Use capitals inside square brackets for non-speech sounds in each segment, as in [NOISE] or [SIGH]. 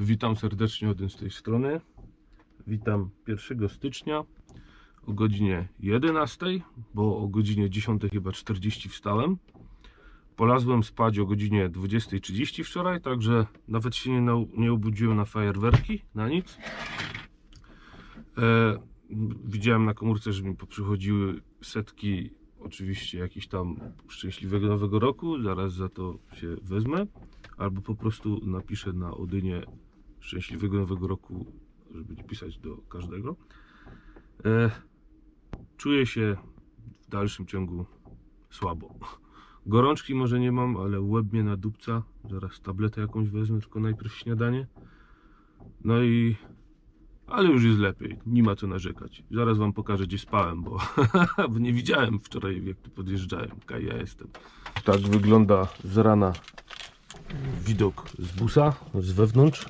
Witam serdecznie Odyn z tej strony. Witam 1 stycznia o godzinie 11, bo o godzinie 10 chyba 40 wstałem. Polazłem spać o godzinie 20.30 wczoraj, także nawet się nie, nie obudziłem na fajerwerki, na nic. E, widziałem na komórce, że mi poprzychodziły setki oczywiście jakiś tam szczęśliwego nowego roku, zaraz za to się wezmę. Albo po prostu napiszę na Odynie szczęśliwego nowego roku, żeby pisać do każdego. E, czuję się w dalszym ciągu słabo. Gorączki może nie mam, ale łeb mnie nadupca. Zaraz tabletę jakąś wezmę, tylko najpierw śniadanie. No i... Ale już jest lepiej, nie ma co narzekać. Zaraz wam pokażę, gdzie spałem, bo, [LAUGHS] bo nie widziałem wczoraj, jak tu podjeżdżałem. Kaj ja jestem. Tak wygląda z rana widok z busa, z wewnątrz.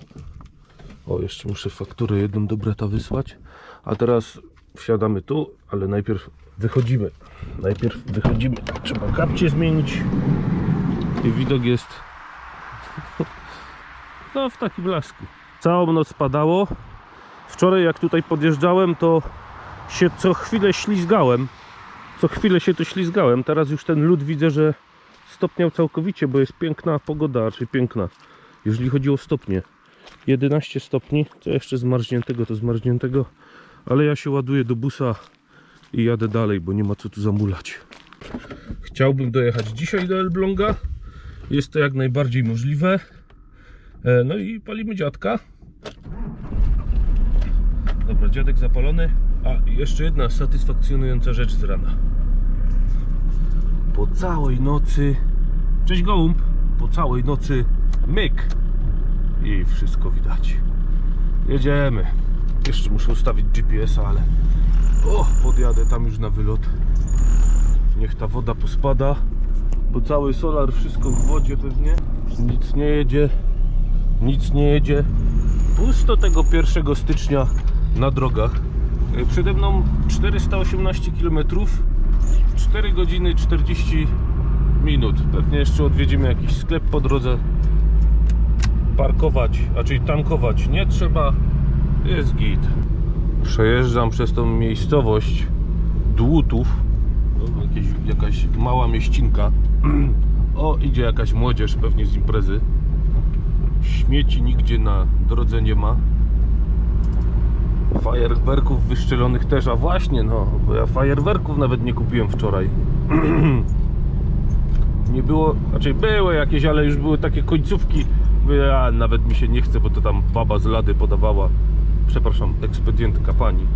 O, jeszcze muszę fakturę jedną do brata wysłać. A teraz wsiadamy tu, ale najpierw wychodzimy. Najpierw wychodzimy. Trzeba kapcie zmienić. I widok jest [LAUGHS] no w takim blasku. Całą noc padało. Wczoraj jak tutaj podjeżdżałem, to się co chwilę ślizgałem. Co chwilę się to ślizgałem. Teraz już ten lód widzę, że stopniał całkowicie, bo jest piękna pogoda, czy piękna, jeżeli chodzi o stopnie. 11 stopni, co jeszcze zmarzniętego, to zmarzniętego, ale ja się ładuję do busa i jadę dalej, bo nie ma co tu zamulać. Chciałbym dojechać dzisiaj do Elbląga, jest to jak najbardziej możliwe. E, No i palimy dziadka. Dobra, dziadek zapalony. A jeszcze jedna satysfakcjonująca rzecz z rana po całej nocy. Cześć gołąb! Po całej nocy myk i wszystko widać. Jedziemy. Jeszcze muszę ustawić GPS-a, ale o, podjadę tam już na wylot. Niech ta woda pospada, bo cały solar, wszystko w wodzie pewnie. Nic nie jedzie, nic nie jedzie. Pusto tego 1 stycznia na drogach. E, Przede mną 418 km 4 godziny 40 minut. Pewnie jeszcze odwiedzimy jakiś sklep po drodze. Parkować, a czyli tankować nie trzeba. Jest git. Przejeżdżam przez tą miejscowość Dłutów. No, jakieś, jakaś mała mieścinka. [CLEARS THROAT] O, idzie jakaś młodzież pewnie z imprezy. Śmieci nigdzie na drodze nie ma. Fajerwerków wyszczelonych też, a właśnie no, bo ja fajerwerków nawet nie kupiłem wczoraj. [CLEARS THROAT] nie było, znaczy były jakieś, ale już były takie końcówki. Mówię, a nawet mi się nie chce, bo to tam baba z lady podawała. Przepraszam, ekspedientka pani.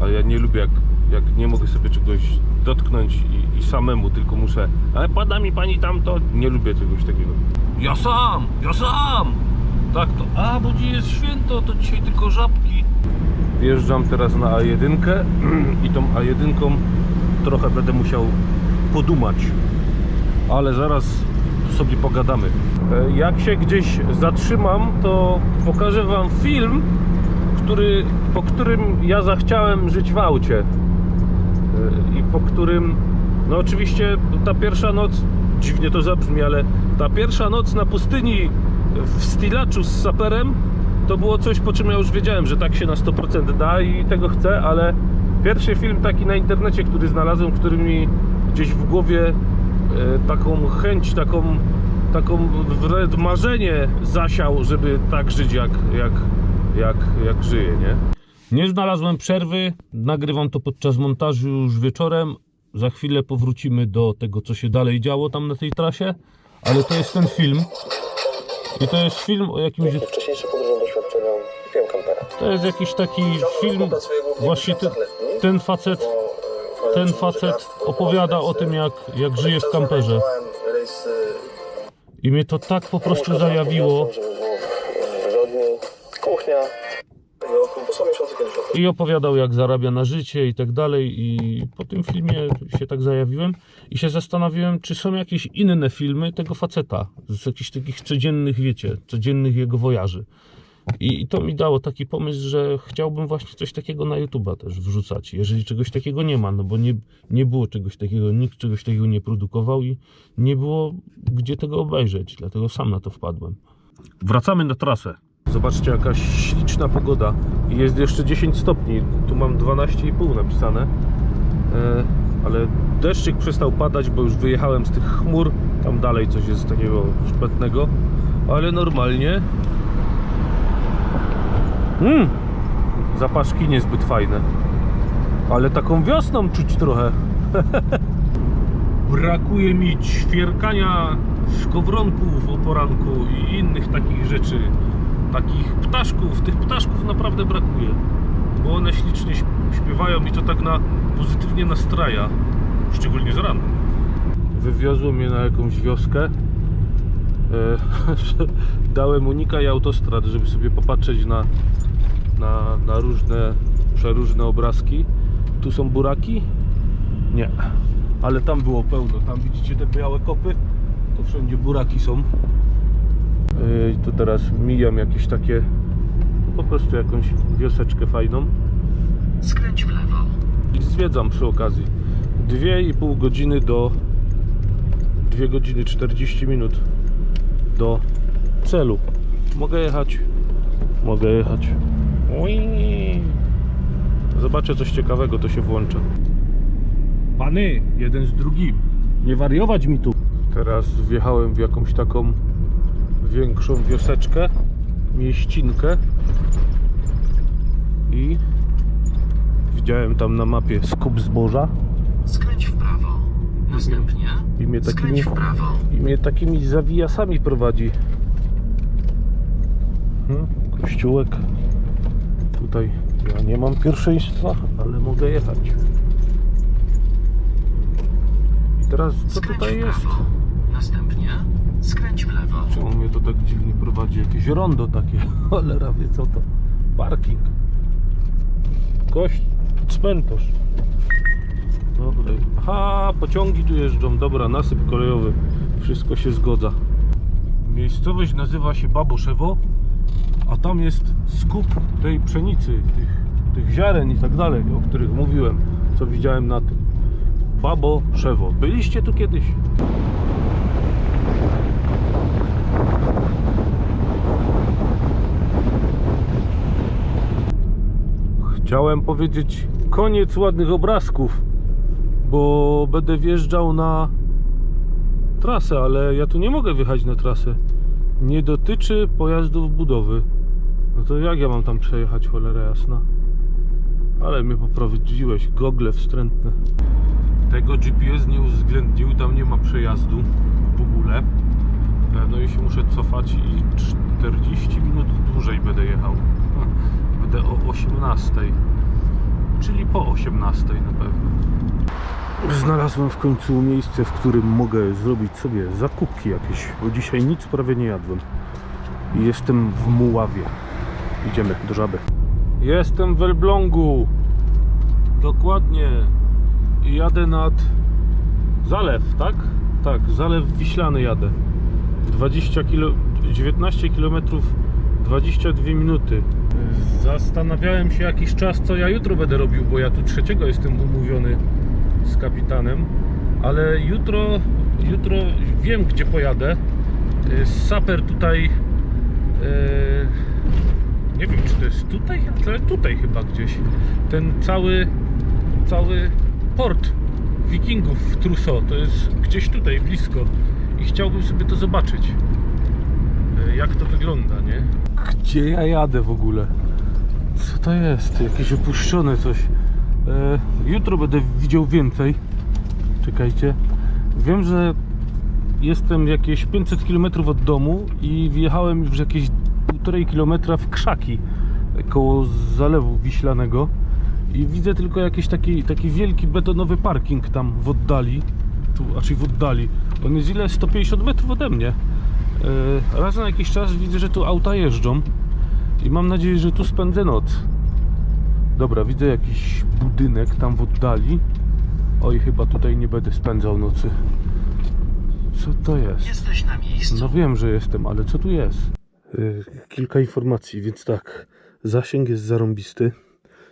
Ale ja nie lubię jak, jak nie mogę sobie czegoś dotknąć i, i samemu, tylko muszę. Ale pada mi pani tamto. Nie lubię czegoś takiego. Ja sam, ja sam! Tak to. A, bo jest święto, to dzisiaj tylko żabki. Wjeżdżam teraz na A1 [CLEARS THROAT] i tą A1 trochę będę musiał podumać. Ale zaraz sobie pogadamy. E, Jak się gdzieś zatrzymam, to pokażę Wam film, który, po którym ja zachciałem żyć w aucie. E, I po którym, no oczywiście ta pierwsza noc, dziwnie to zabrzmi, ale ta pierwsza noc na pustyni w Stilaczu z saperem to było coś, po czym ja już wiedziałem, że tak się na 100% da i tego chcę, ale pierwszy film taki na internecie, który znalazłem, który mi gdzieś w głowie taką chęć, taką, taką wręcz marzenie zasiał, żeby tak żyć jak, jak, jak, jak żyję, nie? Nie znalazłem przerwy, nagrywam to podczas montażu już wieczorem. Za chwilę powrócimy do tego, co się dalej działo tam na tej trasie, ale to jest ten film. I to jest film o jakimś wcześniejsze podróżne doświadczenia kupiłem kampera. to jest jakiś taki film, właśnie ten, ten facet, ten facet opowiada o tym jak, jak żyje w kamperze. I mnie to tak po prostu zajawiło. Kuchnia. I opowiadał jak zarabia na życie i tak dalej i po tym filmie się tak zajawiłem i się zastanawiałem czy są jakieś inne filmy tego faceta z jakichś takich codziennych wiecie, codziennych jego wojaży. I, I to mi dało taki pomysł, że chciałbym właśnie coś takiego na YouTube'a też wrzucać, jeżeli czegoś takiego nie ma, no bo nie, nie było czegoś takiego, nikt czegoś takiego nie produkował i nie było gdzie tego obejrzeć, dlatego sam na to wpadłem. Wracamy na trasę. Zobaczcie, jaka śliczna pogoda. I jest jeszcze 10 stopni. Tu mam 12,5 napisane. E, ale deszczyk przestał padać, bo już wyjechałem z tych chmur. Tam dalej coś jest takiego szpetnego. Ale normalnie. Mm, zapaszki niezbyt fajne. Ale taką wiosną czuć trochę. [LAUGHS] Brakuje mi ćwierkania szkowronków o poranku i innych takich rzeczy. Takich ptaszków. Tych ptaszków naprawdę brakuje. Bo one ślicznie śp- śpiewają i to tak na pozytywnie nastraja. Szczególnie z rana. Wywiozło mnie na jakąś wioskę. E, [LAUGHS] Dałem unika i autostrad, żeby sobie popatrzeć na, na, na różne, przeróżne obrazki. Tu są buraki? Nie. Ale tam było pełno. Tam widzicie te białe kopy? To wszędzie buraki są. Yy, tu teraz mijam jakieś takie po prostu jakąś wioseczkę fajną Skręć w lewo. i zwiedzam przy okazji 2,5 godziny do 2 godziny 40 minut do celu mogę jechać mogę jechać Ui. zobaczę coś ciekawego to się włącza pany jeden z drugim nie wariować mi tu teraz wjechałem w jakąś taką większą wioseczkę mieścinkę i widziałem tam na mapie skup zboża Skręć w prawo. Następnie i mnie takimi, skręć w prawo. i mnie takimi zawijasami prowadzi hmm, kościółek tutaj ja nie mam pierwszeństwa ale mogę jechać i teraz co Skręć tutaj jest? Następnie skręć w lewo. Czemu mnie to tak dziwnie prowadzi? Jakieś rondo takie. [LAUGHS] Cholera wie co to. Parking. Kość, cmentarz. Dobra. Aha, pociągi tu jeżdżą. Dobra, nasyp kolejowy. Wszystko się zgodza. Miejscowość nazywa się Baboszewo, a tam jest skup tej pszenicy, tych, tych ziaren i tak dalej, o których mówiłem, co widziałem na tym. Baboszewo. Byliście tu kiedyś? Chciałem powiedzieć koniec ładnych obrazków, bo będę wjeżdżał na trasę, ale ja tu nie mogę wjechać na trasę. Nie dotyczy pojazdów budowy. No to jak ja mam tam przejechać, cholera jasna? Ale mnie poprawiłeś, gogle wstrętne. Tego GPS nie uwzględnił, tam nie ma przejazdu w ogóle. E, No i się muszę cofać i 40 minut dłużej będę jechał. [LAUGHS] Będę o 18, czyli po 18 na pewno. Znalazłem w końcu miejsce, w którym mogę zrobić sobie zakupki jakieś, bo dzisiaj nic prawie nie jadłem. Jestem w Muławie. Idziemy do żaby. Jestem w Elblągu. Dokładnie. Jadę nad Zalew, tak? Tak, Zalew Wiślany jadę. 20 kilo, 19 km 22 minuty. Zastanawiałem się jakiś czas, co ja jutro będę robił, bo ja tu trzeciego jestem umówiony z kapitanem, ale jutro, jutro wiem, gdzie pojadę. Y, Saper tutaj, y, nie wiem, czy to jest tutaj, ale tutaj chyba gdzieś. Ten cały, cały port wikingów w Trousseau, to jest gdzieś tutaj blisko i chciałbym sobie to zobaczyć e, jak to wygląda, nie? Gdzie ja jadę w ogóle? Co to jest? Jakieś opuszczone coś. E, jutro będę widział więcej. Czekajcie. Wiem, że jestem jakieś 500 km od domu i wjechałem już jakieś 1,5 km w krzaki koło zalewu wiślanego i widzę tylko jakiś taki, taki wielki betonowy parking tam w oddali tu, raczej w oddali on jest ile? 150 metrów ode mnie Yy, raz na jakiś czas widzę, że tu auta jeżdżą i mam nadzieję, że tu spędzę noc dobra, widzę jakiś budynek tam w oddali oj, chyba tutaj nie będę spędzał nocy co to jest? Jesteś na miejscu. No wiem, że jestem, ale co tu jest? Yy, kilka informacji, więc tak. Zasięg jest zarąbisty.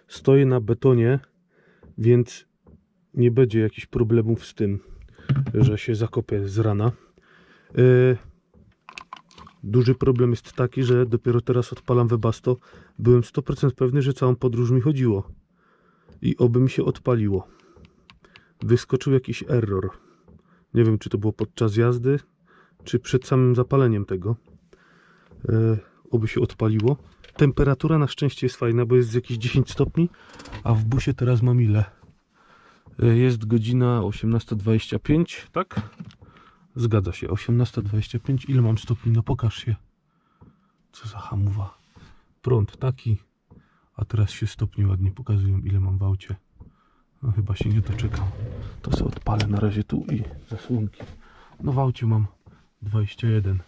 Stoję na betonie, więc nie będzie jakichś problemów z tym, że się zakopię z rana. Yy, Duży problem jest taki, że dopiero teraz odpalam Webasto. Byłem 100% pewny, że całą podróż mi chodziło. I oby mi się odpaliło. Wyskoczył jakiś error. Nie wiem, czy to było podczas jazdy, czy przed samym zapaleniem tego. E, oby się odpaliło. Temperatura na szczęście jest fajna, bo jest z jakieś 10 stopni, a w busie teraz mam ile? E, Jest godzina 18.25, tak? Zgadza się, 18.25. Ile mam stopni? No pokaż się. Co za hamuwa. Prąd taki, a teraz się stopni ładnie pokazują, ile mam w aucie. No chyba się nie doczekam. To sobie odpalę na razie tu i zasłonki. No w aucie mam 21,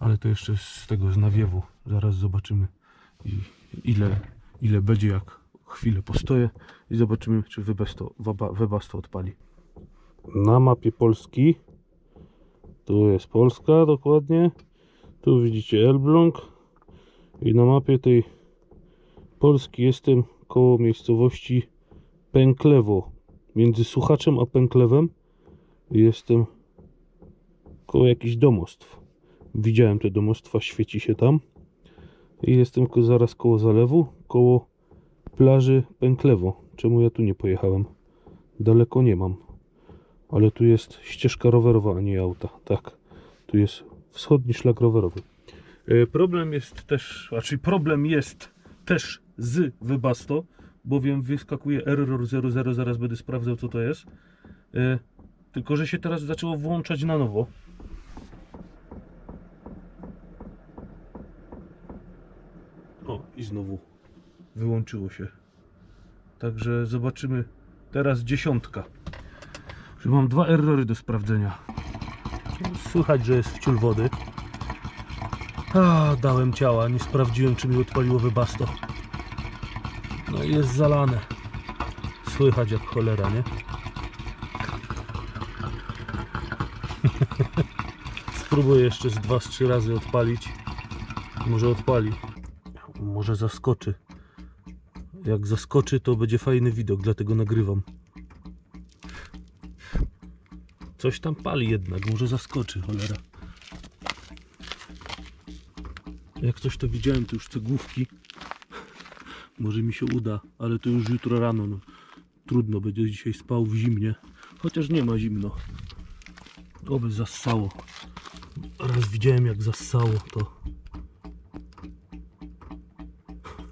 ale to jeszcze z tego z nawiewu. Zaraz zobaczymy ile, ile będzie jak chwilę postoję i zobaczymy czy Webasto, Weba- Webasto odpali. Na mapie Polski tu jest Polska dokładnie. Tu widzicie Elbląg. I na mapie tej Polski jestem koło miejscowości Pęklewo. Między Suchaczem a Pęklewem jestem koło jakichś domostw. Widziałem te domostwa, świeci się tam. I jestem zaraz koło zalewu, koło plaży Pęklewo. Czemu ja tu nie pojechałem? Daleko nie mam. Ale tu jest ścieżka rowerowa, a nie auta. Tak, tu jest wschodni szlak rowerowy. E, Problem jest też, znaczy problem jest też z Webasto, bowiem wyskakuje error 00, zaraz będę sprawdzał co to jest. E, Tylko, że się teraz zaczęło włączać na nowo. O, i znowu wyłączyło się. Także zobaczymy teraz dziesiątka. Że mam dwa errory do sprawdzenia. Słychać, że jest wciul wody. A, dałem ciała, nie sprawdziłem, czy mi odpaliło wybasto. No i jest zalane. Słychać jak cholera, nie? [LAUGHS] Spróbuję jeszcze z dwa, z trzy razy odpalić. Może odpali. Może zaskoczy. Jak zaskoczy, to będzie fajny widok, dlatego nagrywam. Coś tam pali jednak, może zaskoczy, cholera. Jak coś to widziałem, to już cegłówki. Może mi się uda, ale to już jutro rano. No. Trudno, będzie dzisiaj spał w zimnie. Chociaż nie ma zimno. Oby zassało. Raz widziałem jak zassało to.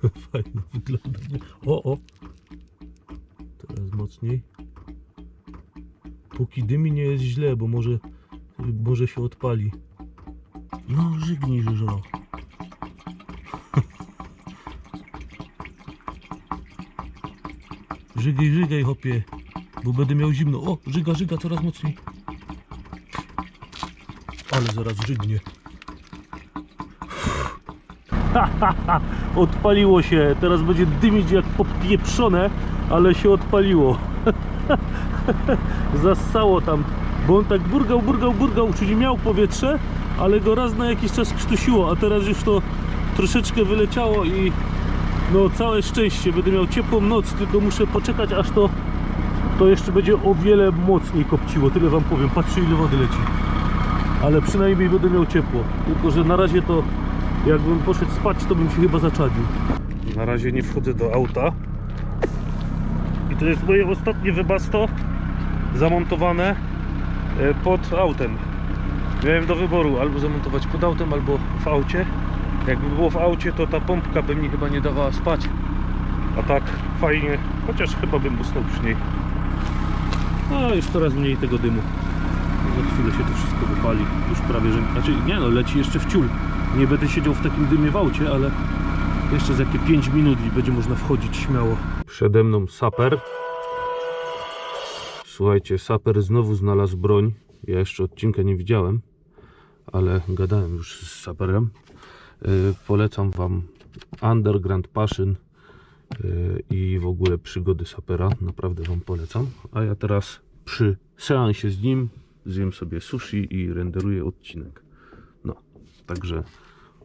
[LAUGHS] Fajnie wygląda. O, o. Teraz mocniej. Póki dymi nie jest źle, bo może, może się odpali. No, żygnij, Żyżo. [LAUGHS] Żygaj, żygaj, hopie. Bo będę miał zimno. O, żyga, żyga coraz mocniej. Ale zaraz żygnie. [LAUGHS] Odpaliło się. Teraz będzie dymić jak popieprzone, ale się odpaliło. [LAUGHS] Zassało tam, bo on tak burgał, burgał, burgał, czyli miał powietrze, ale go raz na jakiś czas krztusiło, a teraz już to troszeczkę wyleciało i no całe szczęście, będę miał ciepłą noc, tylko muszę poczekać aż to to jeszcze będzie o wiele mocniej kopciło, tyle wam powiem, patrzcie ile wody leci. Ale przynajmniej będę miał ciepło, tylko że na razie to jakbym poszedł spać, to bym się chyba zaczadził na razie nie wchodzę do auta i to jest moje ostatnie wybasto zamontowane e, pod autem. Miałem do wyboru albo zamontować pod autem, albo w aucie. Jakby było w aucie, to ta pompka by mi chyba nie dawała spać. A tak fajnie, chociaż chyba bym usnął przy niej. No już coraz mniej tego dymu. Za chwilę się to wszystko wypali. Już prawie, że... Znaczy nie no, leci jeszcze w ciul. Nie będę siedział w takim dymie w aucie, ale jeszcze za jakie 5 minut i będzie można wchodzić śmiało. Przede mną saper. Słuchajcie, saper znowu znalazł broń. Ja jeszcze odcinka nie widziałem, ale gadałem już z saperem. Yy, polecam Wam Underground Passion yy, i w ogóle przygody sapera. Naprawdę Wam polecam. A ja teraz przy seansie z nim zjem sobie sushi i renderuję odcinek. No, także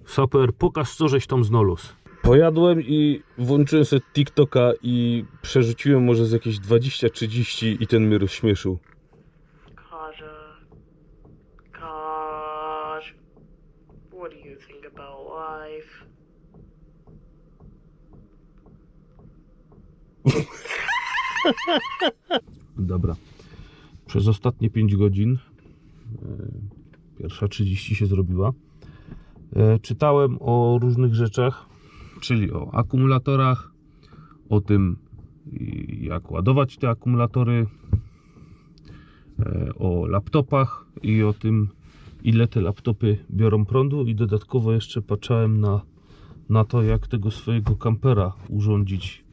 saper, pokaż co żeś tam znalazł. Pojadłem i włączyłem sobie TikToka i przerzuciłem może z jakieś 20-30 i ten mnie rozśmieszył. Kaja, Kaj, what do you think about life? Dobra, przez ostatnie 5 godzin, e, pierwsza 30 się zrobiła, e, czytałem o różnych rzeczach, czyli o akumulatorach, o tym, jak ładować te akumulatory, e, o laptopach i o tym, ile te laptopy biorą prądu i dodatkowo jeszcze patrzałem na, na to, jak tego swojego kampera urządzić,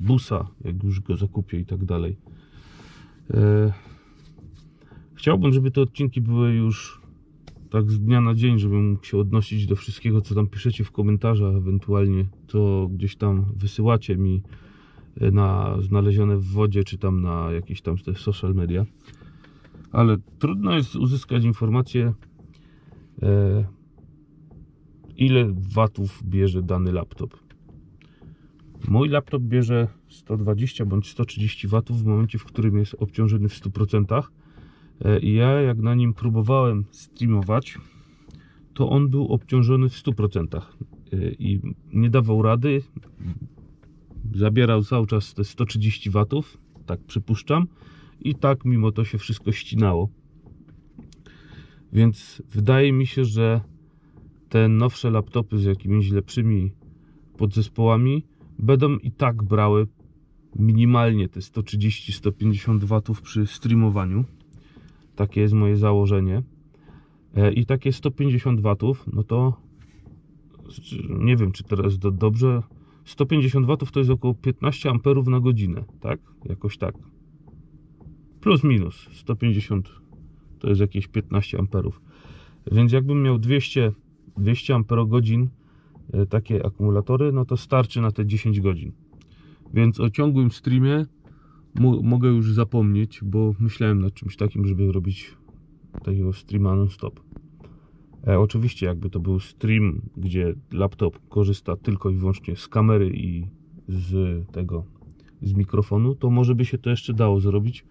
busa, jak już go zakupię i tak dalej. Chciałbym, żeby te odcinki były już tak z dnia na dzień, żebym mógł się odnosić do wszystkiego, co tam piszecie w komentarzach, ewentualnie co gdzieś tam wysyłacie mi e, na znalezione w wodzie, czy tam na jakieś tam te social media. Ale trudno jest uzyskać informację, e, ile watów bierze dany laptop. Mój laptop bierze 120 bądź 130 watów w momencie, w którym jest obciążony w 100%. E, I ja, jak na nim próbowałem streamować, to on był obciążony w 100%. E, I nie dawał rady. Zabierał cały czas te 130 watów, tak przypuszczam. I tak mimo to się wszystko ścinało. Więc wydaje mi się, że te nowsze laptopy z jakimiś lepszymi podzespołami będą i tak brały minimalnie te 130-150 watów przy streamowaniu. Takie jest moje założenie. E, I takie 150 watów, no to nie wiem, czy teraz do, dobrze. 150 watów to jest około 15 amperów na godzinę, tak? Jakoś tak. Plus minus 150 to jest jakieś 15 amperów. Więc jakbym miał 200, 200 amperogodzin e, takie akumulatory, no to starczy na te 10 godzin. Więc o ciągłym streamie mo- mogę już zapomnieć, bo myślałem nad czymś takim, żeby robić takiego streama non-stop. E, oczywiście, jakby to był stream, gdzie laptop korzysta tylko i wyłącznie z kamery i z tego, z mikrofonu, to może by się to jeszcze dało zrobić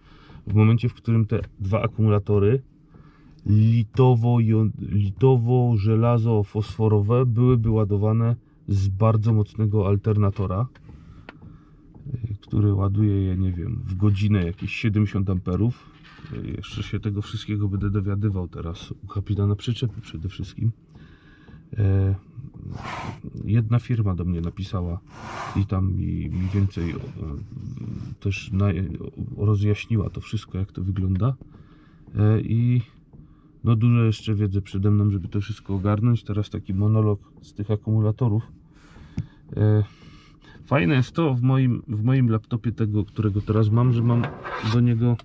w momencie, w którym te dwa akumulatory litowo, litowo byłyby ładowane z bardzo mocnego alternatora który ładuje je, nie wiem, w godzinę jakieś 70 amperów. Jeszcze się tego wszystkiego będę dowiadywał teraz u kapitana przyczepy przede wszystkim. E, Jedna firma do mnie napisała i tam mi więcej e, też rozjaśniła to wszystko, jak to wygląda. E, I no dużo jeszcze wiedzy przede mną, żeby to wszystko ogarnąć. Teraz taki monolog z tych akumulatorów. Fajne jest to w moim, w moim laptopie tego, którego teraz mam, że mam do niego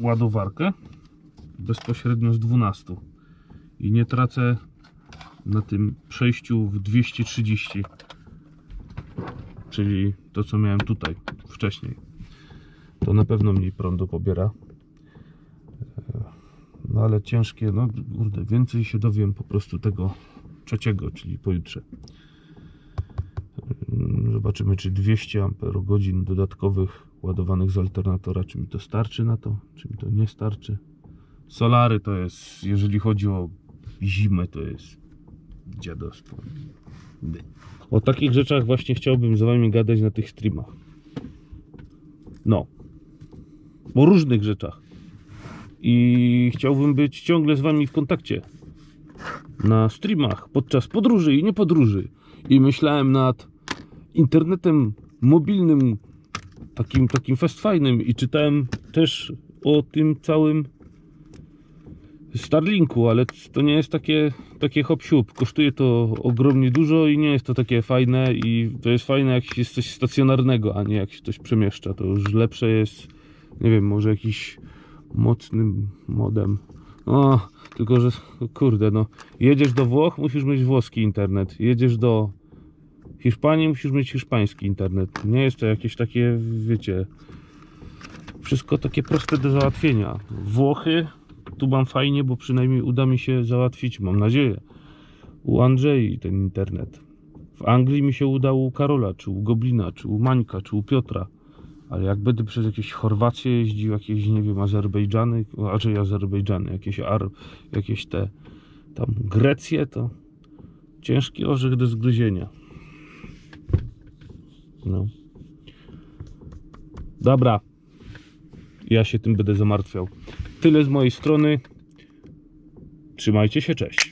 ładowarkę bezpośrednio z 12 i nie tracę na tym przejściu w 230 czyli to co miałem tutaj wcześniej. To na pewno mniej prądu pobiera. E, no ale ciężkie, no kurde, więcej się dowiem po prostu tego trzeciego, czyli pojutrze Zobaczymy, czy 200 amperogodzin dodatkowych ładowanych z alternatora, czy mi to starczy na to, czy mi to nie starczy. Solary to jest, jeżeli chodzi o zimę, to jest dziadostwo. O takich rzeczach właśnie chciałbym z wami gadać na tych streamach. No. O różnych rzeczach. I chciałbym być ciągle z wami w kontakcie. Na streamach, podczas podróży i nie podróży. I myślałem nad internetem mobilnym, takim, takim fest fajnym i czytałem też o tym całym Starlinku, ale to nie jest takie, takie hop siup. Kosztuje to ogromnie dużo i nie jest to takie fajne i to jest fajne jak jest coś stacjonarnego, a nie jak się coś przemieszcza. To już lepsze jest, nie wiem, może jakiś mocnym modem. O, tylko że kurde, no jedziesz do Włoch, musisz mieć włoski internet. Jedziesz do Hiszpanii, musisz mieć hiszpański internet. Nie jest to jakieś takie, wiecie, wszystko takie proste do załatwienia. Włochy, tu mam fajnie, bo przynajmniej uda mi się załatwić, mam nadzieję, u Andrzei ten internet. W Anglii mi się udało u Karola, czy u Goblina, czy u Mańka, czy u Piotra. Ale jak będę przez jakieś Chorwacje jeździł, jakieś, nie wiem, Azerbejdżany, raczej Azerbejdżany, jakieś, Ar, jakieś te tam Grecje, to ciężki orzech do zgryzienia. No. Dobra. Ja się tym będę zamartwiał. Tyle z mojej strony. Trzymajcie się, cześć.